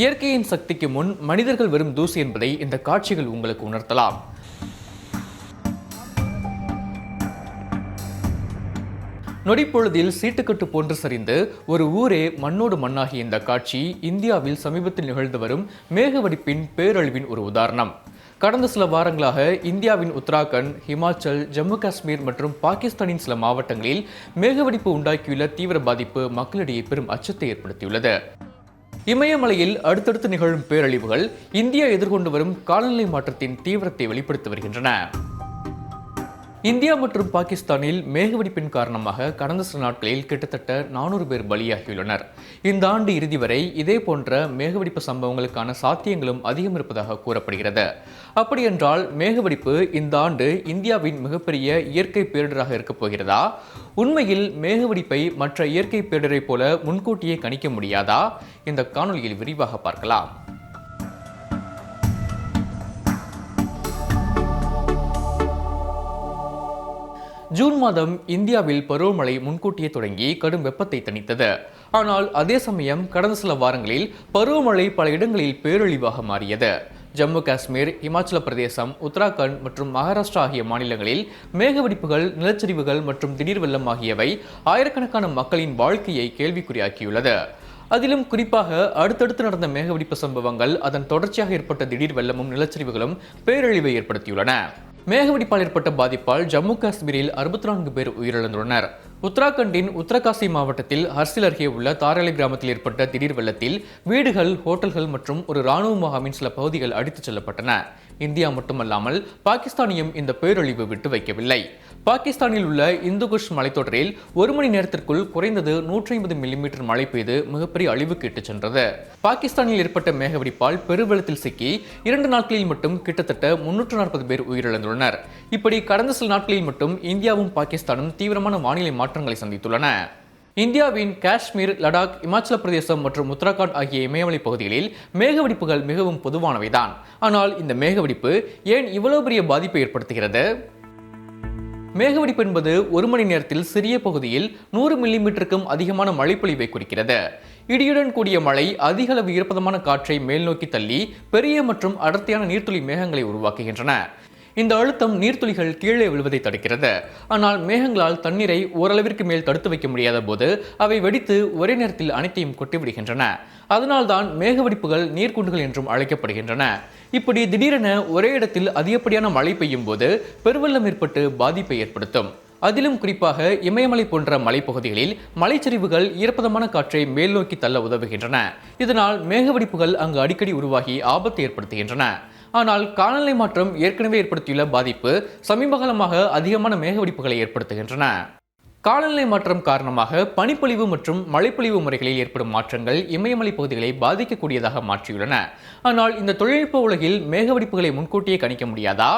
இயற்கையின் சக்திக்கு முன் மனிதர்கள் வெறும் தூசி என்பதை இந்த காட்சிகள் உங்களுக்கு உணர்த்தலாம். நொடிப்பொழுதில் சீட்டுக்கட்டு போன்று சரிந்து ஒரு ஊரே மண்ணோடு மண்ணாகிய இந்த காட்சி இந்தியாவில் சமீபத்தில் நிகழ்ந்து வரும் மேகவடிப்பின் பேரழிவின் ஒரு உதாரணம். கடந்த சில வாரங்களாக இந்தியாவின் உத்தராகண்ட் ஹிமாச்சல் ஜம்மு காஷ்மீர் மற்றும் பாகிஸ்தானின் சில மாவட்டங்களில் மேகவடிப்பு உண்டாக்கியுள்ள தீவிர பாதிப்பு மக்களிடையே பெரும் அச்சத்தை ஏற்படுத்தியுள்ளது. இமயமலையில் அடுத்தடுத்து நிகழும் பேரழிவுகள் இந்தியா எதிர்கொண்டு வரும் காலநிலை மாற்றத்தின் தீவிரத்தை வெளிப்படுத்தி வருகின்றன. இந்தியா மற்றும் பாகிஸ்தானில் மேகவெடிப்பின் காரணமாக கடந்த சில நாட்களில் கிட்டத்தட்ட நானூறு பேர் பலியாகியுள்ளனர். இந்த ஆண்டு இறுதி வரை இதே போன்ற மேகவெடிப்பு சம்பவங்களுக்கான சாத்தியங்களும் அதிகம் இருப்பதாக கூறப்படுகிறது. அப்படியென்றால் மேகவெடிப்பு இந்த ஆண்டு இந்தியாவின் மிகப்பெரிய இயற்கை பேரிடராக இருக்கப் போகிறதா? உண்மையில் மேகவெடிப்பை மற்ற இயற்கை பேரிடரை போல முன்கூட்டியே கணிக்க முடியாதா? இந்த காணொலியில் விரிவாக பார்க்கலாம். ஜூன் மாதம் இந்தியாவில் பருவமழை முன்கூட்டியே தொடங்கி கடும் வெப்பத்தை தணித்தது. ஆனால் அதே சமயம் கடந்த சில வாரங்களில் பருவமழை பல இடங்களில் பேரழிவாக மாறியது. ஜம்மு காஷ்மீர் இமாச்சல பிரதேசம் உத்தராகண்ட் மற்றும் மகாராஷ்டிரா ஆகிய மாநிலங்களில் மேகவெடிப்புகள் நிலச்சரிவுகள் மற்றும் திடீர் வெள்ளம் ஆகியவை ஆயிரக்கணக்கான மக்களின் வாழ்க்கையை கேள்விக்குறியாக்கியுள்ளது. அதிலும் குறிப்பாக அடுத்தடுத்து நடந்த மேகவெடிப்பு சம்பவங்கள் அதன் தொடர்ச்சியாக ஏற்பட்ட திடீர் வெள்ளமும் நிலச்சரிவுகளும் பேரழிவை ஏற்படுத்தியுள்ளன. மேகவெடிப்பால் ஏற்பட்ட பாதிப்பால் ஜம்மு காஷ்மீரில் அறுபத்தி நான்கு பேர் உயிரிழந்துள்ளனர். உத்தராகண்டின் உத்தரகாசி மாவட்டத்தில் ஹர்சில் அருகே உள்ள தாரலை கிராமத்தில் ஏற்பட்ட திடீர் வெள்ளத்தில் வீடுகள் ஹோட்டல்கள் மற்றும் ஒரு ராணுவ முகாமின் சில பகுதிகள் அடித்துச் செல்லப்பட்டன. இந்தியா மட்டுமல்லாமல் பாகிஸ்தானையும் இந்த பேரழிவு விட்டு வைக்கவில்லை. பாகிஸ்தானில் உள்ள இந்துகுஷ் மலைத்தொடரில் ஒரு மணி நேரத்திற்குள் குறைந்தது நூற்றி ஐம்பது மில்லிமீட்டர் மழை பெய்து மிகப்பெரிய அழிவுக்கு இட்டுச் சென்றது. பாகிஸ்தானில் ஏற்பட்ட மேகவெடிப்பால் பெருவெள்ளத்தில் சிக்கி இரண்டு நாட்களில் மட்டும் கிட்டத்தட்ட முன்னூற்று நாற்பது பேர் உயிரிழந்துள்ளனர். இப்படி கடந்த சில நாட்களில் மட்டும் இந்தியாவும் பாகிஸ்தானும் தீவிரமான வானிலை மாற்றங்களை சந்தித்துள்ளன. இந்தியாவின் காஷ்மீர் லடாக் இமாச்சல பிரதேசம் மற்றும் உத்தரகாண்ட் ஆகிய இமயமலை பகுதிகளில் மேகவெடிப்புகள் மிகவும் பொதுவானவைதான். ஆனால் இந்த மேகவெடிப்பு ஏன் இவ்வளவு பெரிய பாதிப்பை ஏற்படுத்துகிறது? மேகவெடிப்பு என்பது ஒரு மணி நேரத்தில் சிறிய பகுதியில் நூறு மில்லிமீட்டருக்கும் அதிகமான மழைப்பொழிவை குறிக்கிறது. இடியுடன் கூடிய மழை அதிக அளவு ஈரப்பதமான காற்றை மேல் நோக்கி தள்ளி பெரிய மற்றும் அடர்த்தியான நீர்த்துளி மேகங்களை உருவாக்குகின்றன. இந்த அழுத்தம் நீர்த்துளிகள் கீழே விழுவதை தடுக்கிறது. ஆனால் மேகங்களால் தண்ணீரை ஓரளவிற்கு மேல் தடுத்து வைக்க முடியாத போது அவை வெடித்து ஒரே நேரத்தில் அனைத்தையும் கொட்டிவிடுகின்றன. அதனால்தான் மேகவெடிப்புகள் நீர்க்குண்டுகள் என்றும் அழைக்கப்படுகின்றன. இப்படி திடீரென ஒரே இடத்தில் அதிகப்படியான மழை பெய்யும் போது பெருவெள்ளம் ஏற்பட்டு பாதிப்பை ஏற்படுத்தும். அதிலும் குறிப்பாக இமயமலை போன்ற மலைப்பகுதிகளில் மலைச்சரிவுகள் ஈரப்பதமான காற்றை மேல் நோக்கி தள்ள உதவுகின்றன. இதனால் மேகவெடிப்புகள் அங்கு அடிக்கடி உருவாகி ஆபத்தை ஏற்படுத்துகின்றன. ஆனால் காலநிலை மாற்றம் ஏற்கனவே ஏற்படுத்தியுள்ள பாதிப்பு சமீபகாலமாக அதிகமான மேகவெடிப்புகளை ஏற்படுத்துகின்றன. காலநிலை மாற்றம் காரணமாக பனிப்பொழிவு மற்றும் மழைப்பொழிவு முறைகளில் ஏற்படும் மாற்றங்கள் இமயமலை பகுதிகளை பாதிக்கக்கூடியதாக மாற்றியுள்ளன. ஆனால் இந்த தொழில்நுட்ப உலகில் மேகவெடிப்புகளை முன்கூட்டியே கணிக்க முடியாதா?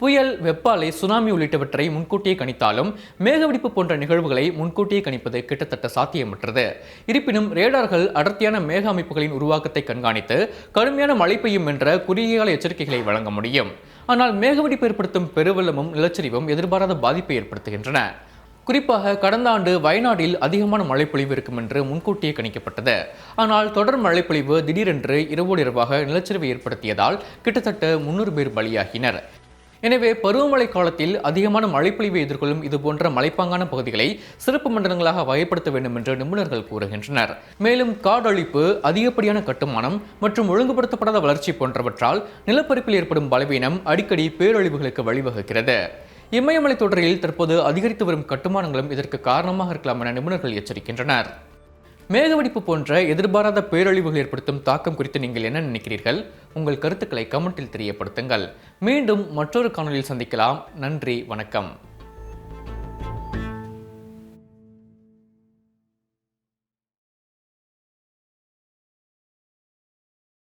புயல் வெப்பாலை சுனாமி உள்ளிட்டவற்றை முன்கூட்டியே கணித்தாலும் மேகவெடிப்பு போன்ற நிகழ்வுகளை முன்கூட்டியே கணிப்பது கிட்டத்தட்ட சாத்தியமற்றது. இருப்பினும் ரேடார்கள் அடர்த்தியான மேக அமைப்புகளின் உருவாக்கத்தை கண்காணித்து கடுமையான மழை பெய்யும் என்ற குறுகிய கால எச்சரிக்கைகளை வழங்க முடியும். ஆனால் மேகவெடிப்பு ஏற்படுத்தும் பெருவெள்ளமும் நிலச்சரிவும் எதிர்பாராத பாதிப்பை ஏற்படுத்துகின்றன. குறிப்பாக கடந்த ஆண்டு வயநாட்டில் அதிகமான மழைப்பொழிவு இருக்கும் என்று முன்கூட்டியே கணிக்கப்பட்டது. ஆனால் தொடர் மழைப்பொழிவு திடீரென்று இரவோடு இரவாக நிலச்சரிவை ஏற்படுத்தியதால் கிட்டத்தட்ட முன்னூறு பேர் பலியாகினர். எனவே பருவமழை காலத்தில் அதிகமான மழைப்பொழிவை எதிர்கொள்ளும் இதுபோன்ற மலைப்பாங்கான பகுதிகளை சிறப்பு மண்டலங்களாக வகைப்படுத்த வேண்டும் என்று நிபுணர்கள் கூறுகின்றனர். மேலும் காடழிப்பு அதிகப்படியான கட்டுமானம் மற்றும் ஒழுங்குபடுத்தப்படாத வளர்ச்சி போன்றவற்றால் நிலப்பரப்பில் ஏற்படும் பலவீனம் அடிக்கடி பேரழிவுகளுக்கு வழிவகுக்கிறது. இமயமலை தொடரில் தற்போது அதிகரித்து வரும் கட்டுமானங்களும் இதற்கு காரணமாக இருக்கலாம் என நிபுணர்கள் எச்சரிக்கின்றனர். மேகவெடிப்பு போன்ற எதிர்பாராத பேரழிவுகள் ஏற்படுத்தும் தாக்கம் குறித்து நீங்கள் என்ன நினைக்கிறீர்கள்? உங்கள் கருத்துக்களை கமெண்டில் தெரியப்படுத்துங்கள். மீண்டும் மற்றொரு காணொலியில் சந்திக்கலாம். நன்றி வணக்கம்.